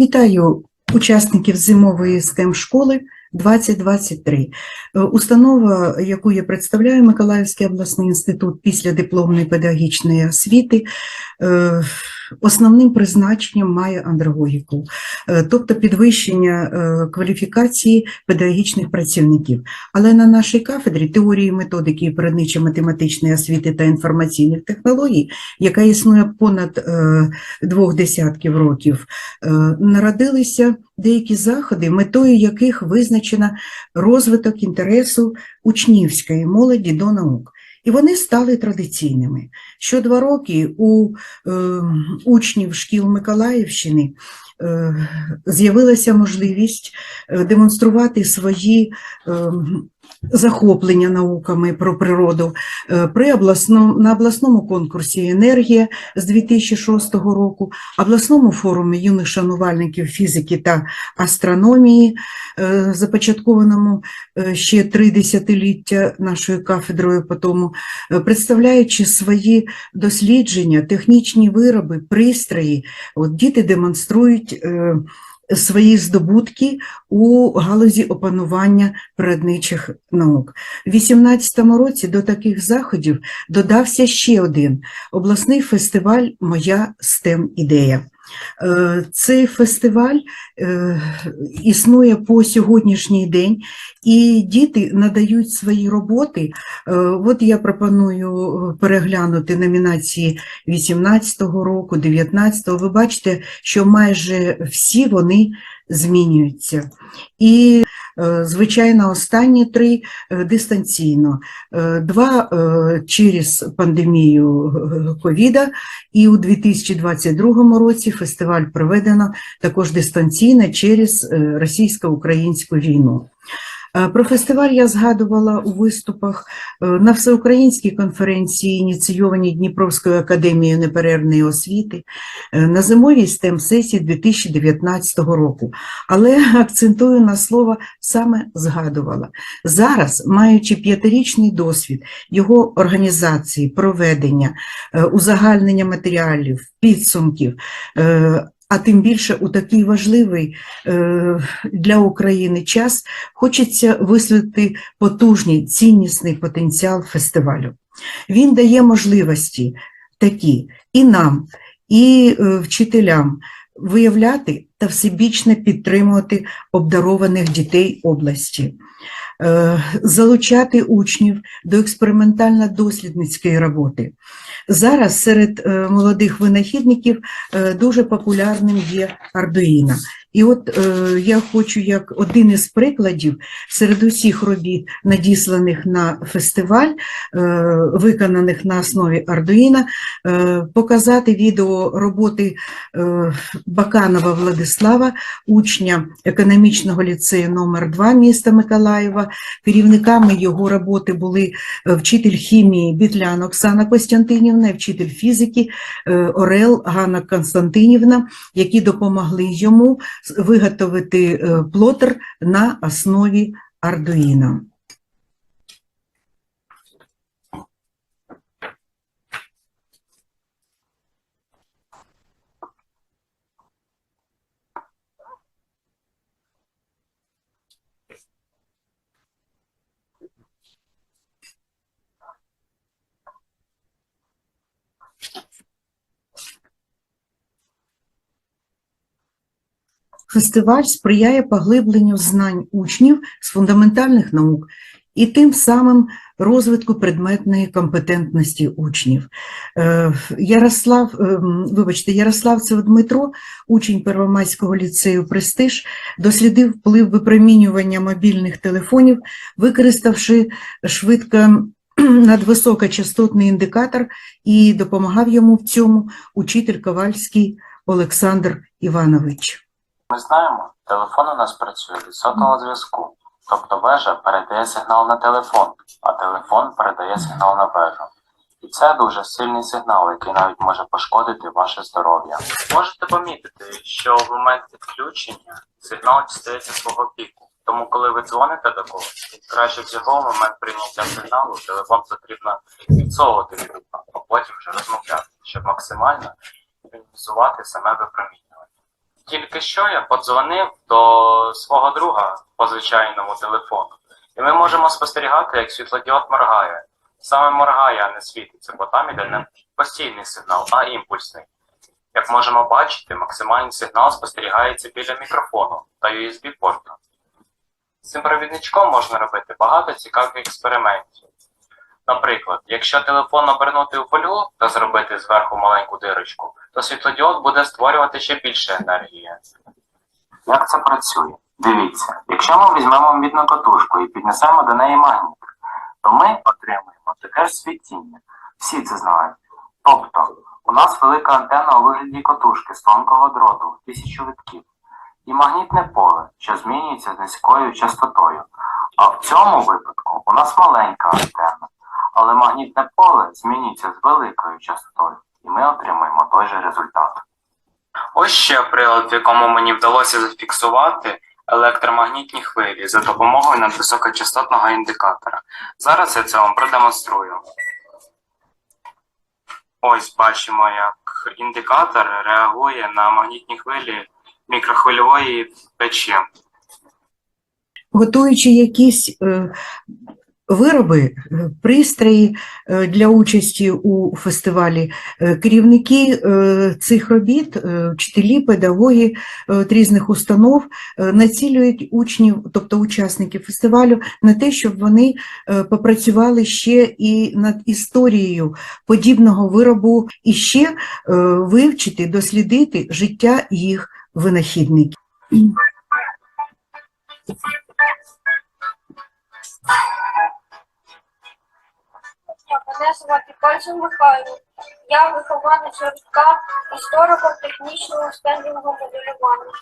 Вітаю учасників зимової STEM школи 2023. Е, Установа, яку я представляю, Миколаївський обласний інститут після дипломної педагогічної освіти, е, основним призначенням має андрогогіку, е, тобто підвищення е, кваліфікації педагогічних працівників. Але на нашій кафедрі теорії методики і природничо-математичної освіти та інформаційних технологій, яка існує понад е, двох десятків років, народилися деякі заходи, метою яких визначена розвиток інтересу учнівської молоді до наук. І вони стали традиційними. Що два роки у е, учнів шкіл Миколаївщини е, з'явилася можливість е, демонструвати свої е, захоплення науками про природу е, при обласному, на обласному конкурсі «Енергія» з 2006 року, обласному форумі юних шанувальників фізики та астрономії, е, започаткованому е, ще три десятиліття нашою кафедрою по тому, представляючи свої дослідження, технічні вироби, пристрої, от діти демонструють свої здобутки у галузі опанування природничих наук. У 2018 році до таких заходів додався ще один обласний фестиваль Моя STEM ідея. Е, Цей фестиваль е, існує по сьогоднішній день, і діти надають свої роботи. Е, От я пропоную переглянути номінації 18-го року, 19-го. Ви бачите, що майже всі вони змінюються. І, звичайно, останні три е, дистанційно. Е, Два е, через пандемію е, ковіда, і у 2022 році фестиваль проведено також дистанційно через е, російсько-українську війну. Е, Про фестиваль я згадувала у виступах е, на всеукраїнській конференції, ініційованій Дніпровською академією неперервної освіти, е, на зимовій stem сесії 2019 року. Але акцентую на слово саме згадувала. Зараз, маючи п'ятирічний досвід його організації, проведення, узагальнення матеріалів, підсумків, а тим більше у такий важливий е, для України час, хочеться висвітлити потужний ціннісний потенціал фестивалю. Він дає можливості такі і нам, і е, вчителям виявляти та всебічно підтримувати обдарованих дітей області, залучати учнів до експериментально-дослідницької роботи. Зараз серед е, молодих винахідників е, дуже популярним є Ардуїна. І от е, я хочу як один із прикладів серед усіх робіт, надісланих на фестиваль, е, виконаних на основі Ардуїна, е, показати відео роботи е, Баканова Владислава, учня економічного ліцею номер 2 міста Миколаєва. Керівниками його роботи були е, вчитель хімії Бітлян Оксана Костянтинівна, вчитель фізики е, Орел Ганна Константинівна, які допомогли йому виготовити е, плотер на основі Ардуїна. Фестиваль сприяє поглибленню знань учнів з фундаментальних наук і тим самим розвитку предметної компетентності учнів. Е, Ярослав, ем, вибачте, Ярославцев Дмитро, учень Первомайського ліцею «Престиж», дослідив вплив випромінювання мобільних телефонів, використавши швидко надвисокочастотний індикатор і допомагав йому в цьому учитель Ковальський Олександр Іванович. Ми знаємо, телефон у нас працює від сотового зв'язку. Тобто вежа передає сигнал на телефон, а телефон передає сигнал на вежу. І це дуже сильний сигнал, який навіть може пошкодити ваше здоров'я. Можете помітити, що в момент відключення сигнал дістається свого піку. Тому, коли ви дзвоните до когось, краще всього в момент прийняття сигналу телефон потрібно відсовувати від рука, а потім вже розмовляти, щоб максимально мінімізувати саме випромінювання. Тільки що я подзвонив до свого друга по звичайному телефону, і ми можемо спостерігати, як світлодіод моргає. Саме моргає, а не світиться, бо там іде не постійний сигнал, а імпульсний. Як можемо бачити, максимальний сигнал спостерігається біля мікрофону та USB-порту. З цим провідничком можна робити багато цікавих експериментів. Наприклад, якщо телефон обернути у фольгу та зробити зверху маленьку дирочку, то світлодіод буде створювати ще більше енергії. Як це працює? Дивіться, якщо ми візьмемо мідну катушку і піднесемо до неї магніт, то ми отримаємо таке ж світіння. Всі це знають. Тобто, у нас велика антенна у вигляді катушки з тонкого дроту тисячу витків і магнітне поле, що змінюється з низькою частотою. А в цьому випадку у нас маленька антенна, але магнітне поле змінюється з великою частотою, і ми отримаємо той же результат. Ось ще прилад, в якому мені вдалося зафіксувати електромагнітні хвилі за допомогою надвисокочастотного індикатора. Зараз я це вам продемонструю. Ось бачимо, як індикатор реагує на магнітні хвилі мікрохвильової печі. Готуючи якісь е, вироби, е, пристрої е, для участі у фестивалі, е, керівники цих робіт, вчителі, педагоги різних установ націлюють учнів, тобто учасників фестивалю, на те, щоб вони попрацювали ще і над історією подібного виробу, і ще вивчити, дослідити життя їх винахідників. Мене звати Кольцев Михайло. Я вихованець гуртка історико-технічного стендового моделювання.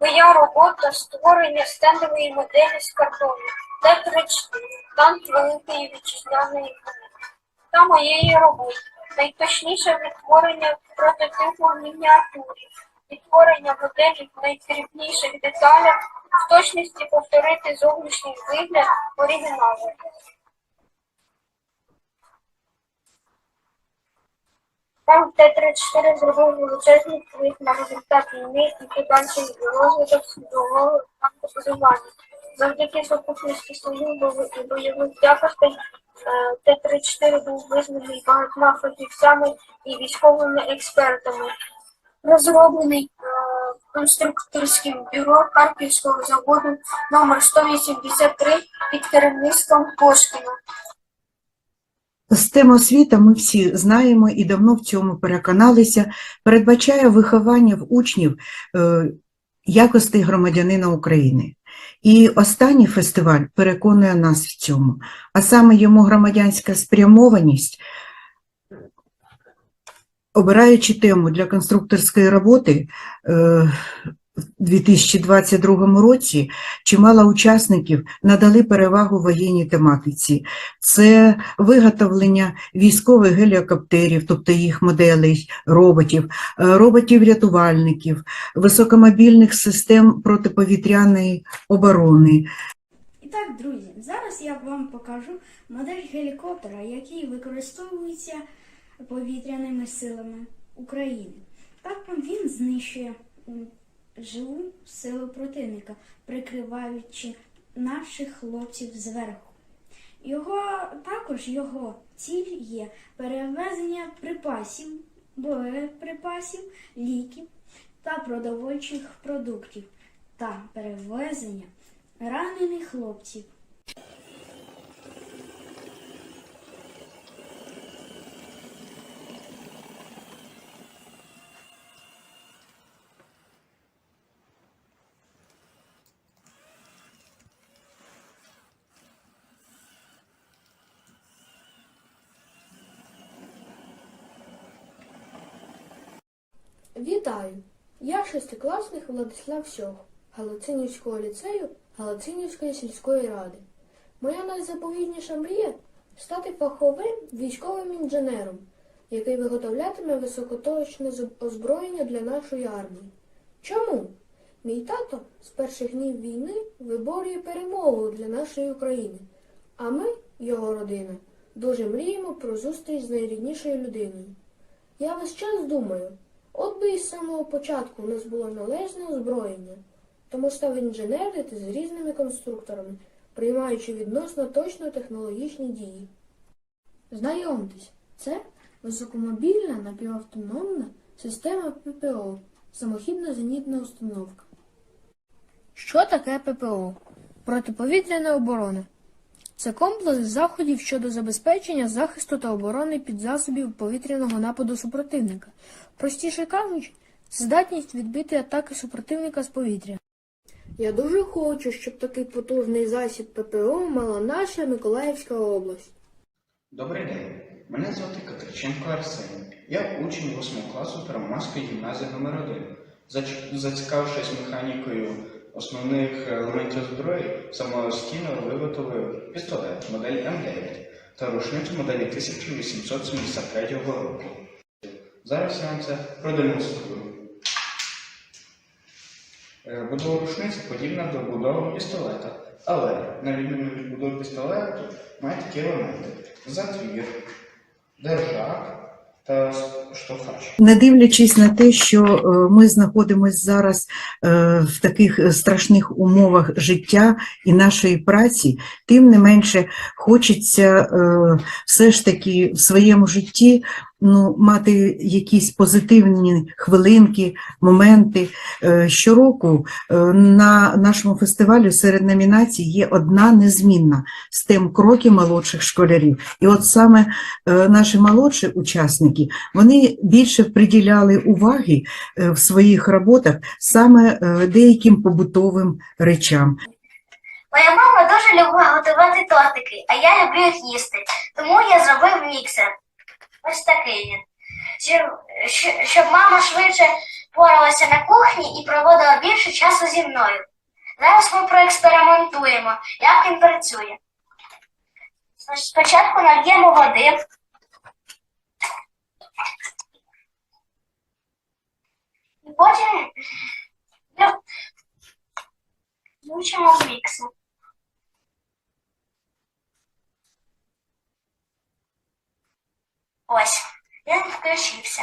Моя робота створення стендової моделі з картону, Т-34, танк Великої Вітчизняної війни. Та моєї роботи найточніше відтворення прототипу в мініатюрі, відтворення моделі в найдрібніших деталях, в точності повторити зовнішній вигляд оригіналу. Там Т-34 зробив величезний вплив на результат війни і подальший розвиток світового танкобудування. Завдяки сукупності своїх бо- бойових якостей е, Т-34 був визнаний багатьма фахівцями і військовими експертами. Розроблений е, конструкторським бюро Харківського заводу номер 183 під керівництвом Кошкіна. Система освіта, ми всі знаємо і давно в цьому переконалися, передбачає виховання в учнів е, якостей громадянина України. І останній фестиваль переконує нас в цьому, а саме йому громадянська спрямованість, обираючи тему для конструкторської роботи е, 2022 році, чимало учасників надали перевагу воєнній тематиці. Це виготовлення військових геліокоптерів, тобто їх моделей, роботів, е, роботів-рятувальників, високомобільних систем протиповітряної оборони. І так, друзі, зараз я вам покажу модель гелікоптера, який використовується повітряними силами України. Так він знищує живу силу противника, прикриваючи наших хлопців зверху. Його також його ціль є перевезення припасів, боєприпасів, ліків та продовольчих продуктів та перевезення ранених хлопців. Вітаю! Я шестикласник Владислав Сьох Галицинівського ліцею Галицинівської сільської ради. Моя найзаповітніша мрія стати фаховим військовим інженером, який виготовлятиме високоточне озброєння для нашої армії. Чому? Мій тато з перших днів війни виборює перемогу для нашої України, а ми, його родина, дуже мріємо про зустріч з найріднішою людиною. Я весь час думаю, От би із самого початку у нас було належне озброєння, тому став інженерити з різними конструкторами, приймаючи відносно точно технологічні дії. Знайомтесь, це високомобільна напівавтономна система ППО, самохідна зенітна установка. Що таке ППО? Протиповітряна оборона. Це комплекс заходів щодо забезпечення захисту та оборони підзасобів повітряного нападу супротивника. Простіше кажучи, здатність відбити атаки супротивника з повітря. Я дуже хочу, щоб такий потужний засіб ППО мала наша Миколаївська область. Добрий день. Мене звати Катерченко Арсеній. Я учень 8 класу Первомайської гімназії номер 1 Зач- Зацікавившись механікою основних елементів зброї, самостійно виготовив пістолет модель М9 та рушницю моделі 1873 року. Зараз я вам це продемонструю. Е, Будова рушниці подібна до будови пістолета, але на відміну від будови пістолету має такі елементи: затвір, держак та штовхач. Не дивлячись на те, що е, ми знаходимося зараз е, в таких е, страшних умовах життя і нашої праці, тим не менше хочеться все ж таки в своєму житті ну, мати якісь позитивні хвилинки, моменти. Е, Щороку е, на нашому фестивалі серед номінацій є одна незмінна з тем кроки молодших школярів. І от саме е, наші молодші учасники вони більше приділяли уваги в своїх роботах саме деяким побутовим речам. Моя мама дуже любить готувати тортики, а я люблю їх їсти. Тому я зробив міксер. Ось такий він. Щоб, мама швидше поралася на кухні і проводила більше часу зі мною. Зараз ми проекспериментуємо, як він працює. Спочатку нальємо води. І потім ну, включимо в міксер. Ось, він включився.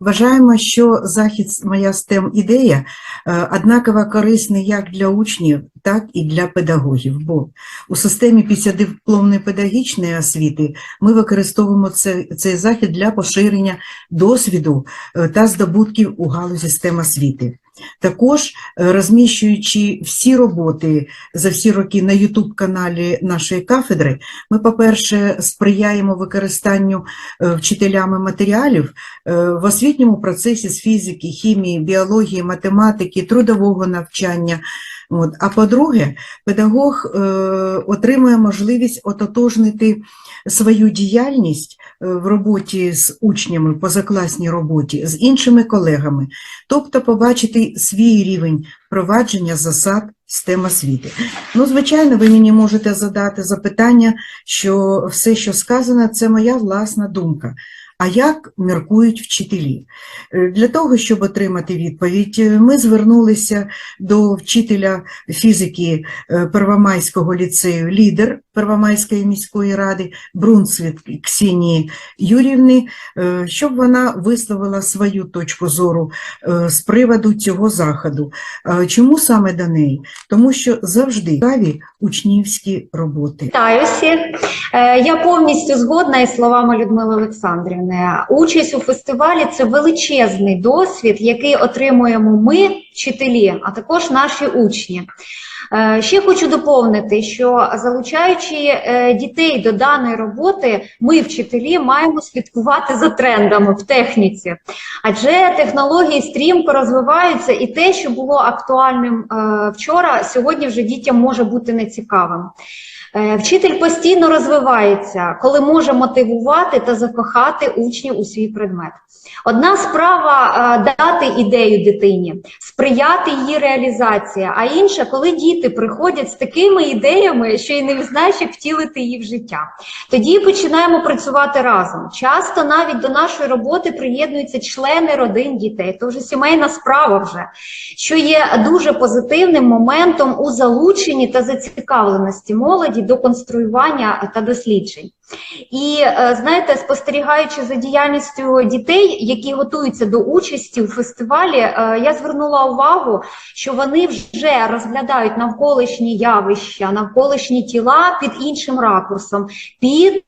Вважаємо, що захід моя STEM ідея е, однаково корисний як для учнів, так і для педагогів. Бо у системі післядипломної педагогічної освіти ми використовуємо цей, цей захід для поширення досвіду е, та здобутків у галузі STEM освіти. Також е, розміщуючи всі роботи за всі роки на YouTube-каналі нашої кафедри, ми, по-перше, сприяємо використанню е, вчителями матеріалів в освітньому процесі з фізики, хімії, біології, математики, трудового навчання. От. А по-друге, педагог е, отримує можливість ототожнити свою діяльність е, в роботі з учнями, позакласній роботі, з іншими колегами, тобто побачити свій рівень впровадження засад STEM освіти. Ну, звичайно, ви мені можете задати запитання, що все, що сказано, це моя власна думка. А як міркують вчителі? Е, Для того, щоб отримати відповідь, е, ми звернулися до вчителя фізики е, Первомайського ліцею, лідер Первомайської міської ради Брунцвіт Ксенії Юрівни, щоб вона висловила свою точку зору з приводу цього заходу. Чому саме до неї? Тому що завжди цікаві учнівські роботи. Вітаю всіх. Я повністю згодна із словами Людмили Олександрівни. Участь у фестивалі це величезний досвід, який отримуємо ми, вчителі, а також наші учні. Е, Ще хочу доповнити, що залучаючи е, дітей до даної роботи, ми, вчителі, маємо слідкувати за трендами в техніці, адже технології стрімко розвиваються, і те, що було актуальним е, вчора, сьогодні вже дітям може бути нецікавим. Е, Вчитель постійно розвивається, коли може мотивувати та закохати учнів у свій предмет. Одна справа е, дати ідею дитині, сприяти її реалізації, а інша, коли діти приходять з такими ідеями, що й не знаєш, як втілити її в життя. Тоді починаємо працювати разом. Часто навіть до нашої роботи приєднуються члени родин дітей. Це вже сімейна справа вже, що є дуже позитивним моментом у залученні та зацікавленості молоді до конструювання та досліджень. І е, знаєте, спостерігаючи за діяльністю дітей, які готуються до участі у фестивалі, е, я звернула увагу, що вони вже розглядають навколишні явища, навколишні тіла під іншим ракурсом, під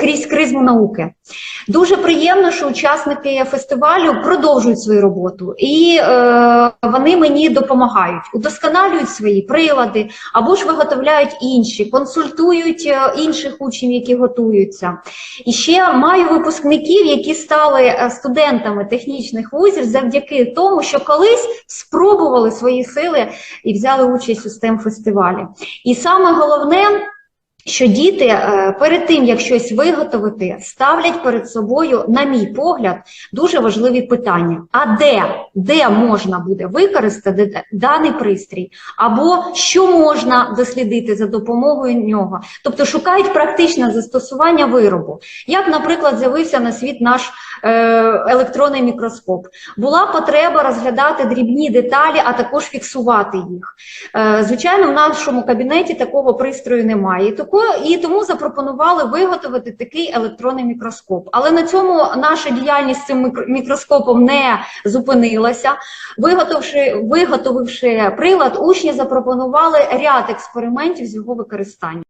крізь кризму науки. Дуже приємно, що учасники фестивалю продовжують свою роботу, і е, вони мені допомагають, удосконалюють свої прилади або ж виготовляють інші, консультують е, інших учнів, які готуються. І ще маю випускників, які стали е, студентами технічних вузів завдяки тому, що колись спробували свої сили і взяли участь у STEM фестивалі. І саме головне. Що діти е, перед тим, як щось виготовити, ставлять перед собою, на мій погляд, дуже важливі питання: а де, де можна буде використати даний пристрій, або що можна дослідити за допомогою нього? Тобто шукають практичне застосування виробу. Як, наприклад, з'явився на світ наш е, електронний мікроскоп, була потреба розглядати дрібні деталі, а також фіксувати їх. Е, Звичайно, в нашому кабінеті такого пристрою немає. І тому запропонували виготовити такий електронний мікроскоп. Але на цьому наша діяльність з цим мікроскопом не зупинилася. Виготовивши, виготовивши прилад, учні запропонували ряд експериментів з його використанням.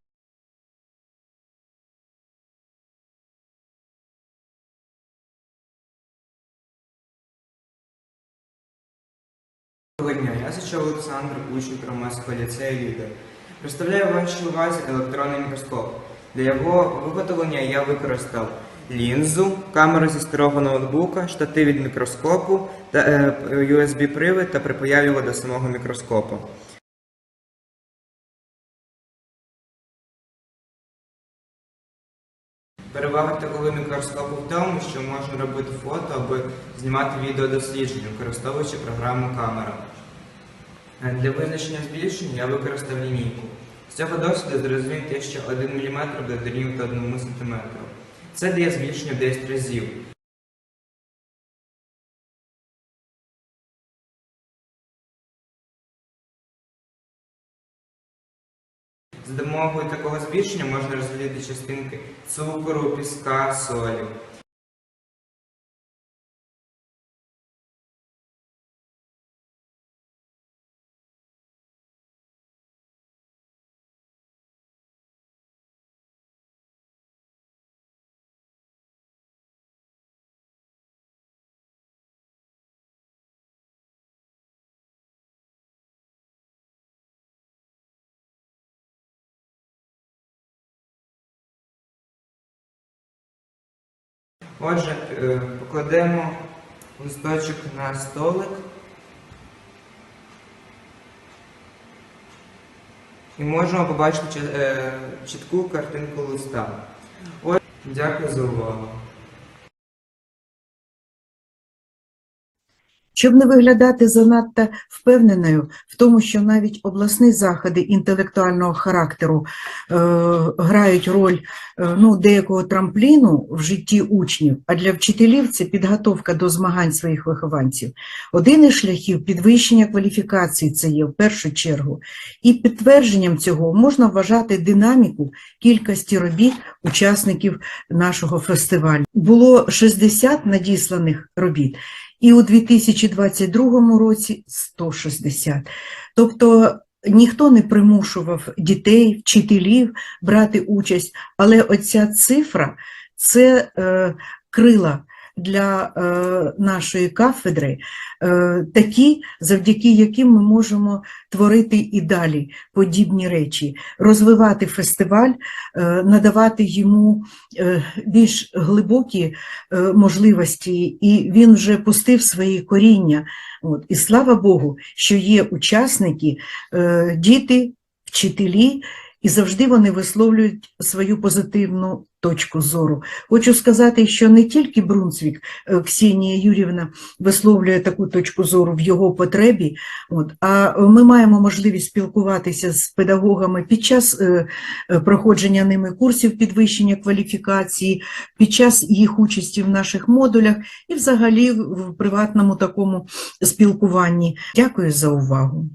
Доброго дня, я Сачов Олександр, учень Первомайського ліцею «Лідер». Представляю вашій увазі електронний мікроскоп. Для його виготовлення я використав лінзу, камеру зі старого ноутбука, штатив від мікроскопу е, USB-привід та припаяв його до самого мікроскопу. Перевага такого мікроскопу в тому, що можна робити фото або знімати відеодослідження, використовуючи програму камера. Е, Для визначення збільшення я використав лінійку. З цього досвіду зрозумів те, що 1 мм дорівнювати 1 см. Це дає збільшення в 10 разів. За допомогою такого збільшення можна розділити частинки цукру, піска, солі. Отже, е, покладемо листочок на столик. І можемо побачити е, чітку картинку листа. Отже, дякую за увагу. Щоб не виглядати занадто впевненою в тому, що навіть обласні заходи інтелектуального характеру е, грають роль е, ну, деякого трампліну в житті учнів, а для вчителів це підготовка до змагань своїх вихованців. Один із шляхів підвищення кваліфікації це є в першу чергу. І підтвердженням цього можна вважати динаміку кількості робіт учасників нашого фестивалю. Було 60 надісланих робіт і у 2022 році 160. Тобто ніхто не примушував дітей, вчителів брати участь, але оця цифра це е, крила для е, нашої кафедри, е, такі, завдяки яким ми можемо творити і далі подібні речі, розвивати фестиваль, е, надавати йому більш глибокі можливості, і він вже пустив свої коріння. От. І слава Богу, що є учасники, діти, вчителі, і завжди вони висловлюють свою позитивну точку зору. Хочу сказати, що не тільки Брунцвік е, Ксенія Юрівна висловлює таку точку зору в його потребі, от, а ми маємо можливість спілкуватися з педагогами під час е, е, проходження ними курсів підвищення кваліфікації, під час їх участі в наших модулях і взагалі в в приватному такому спілкуванні. Дякую за увагу.